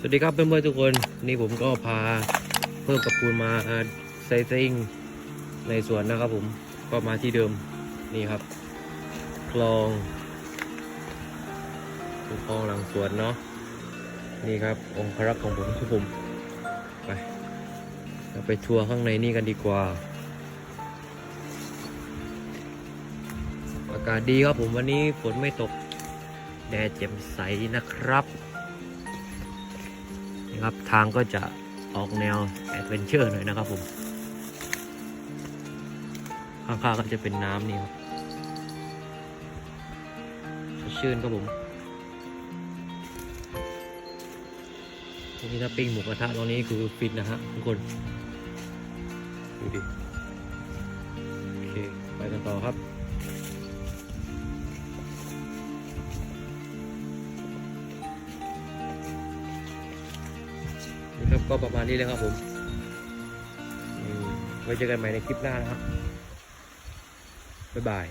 สวัสดีครับเพื่อนๆทุกคนนี่ผมก็พาเพิ่มกับปูนมาไซซิ่งในสวนนะครับผมก็มาที่เดิมนี่ครับ คลองคลองหลังสวนเนาะนี่ครับ องค์พระของผมทุกผมไปเราไปทัวร์ข้างในนี่กันดีกว่า อากาศดีครับผมวันนี้ฝนไม่ตกแดดแจ่มใสนะครับ ครับ ทางก็จะออกแนวแอดเวนเจอร์หน่อยนะครับผมข้างๆก็จะเป็นน้ำนี่ครับสดชื่นครับผมนี่ถ้าปิ้งหมูกระทะตรงนี้คือฟินนะฮะทุกคน ดูดิ โอเค ไปกันต่อครับ นี่ครับก็ประมาณนี้เลยครับผมอืมไว้เจอกันใหม่ในคลิปหน้านะครับบ๊ายบาย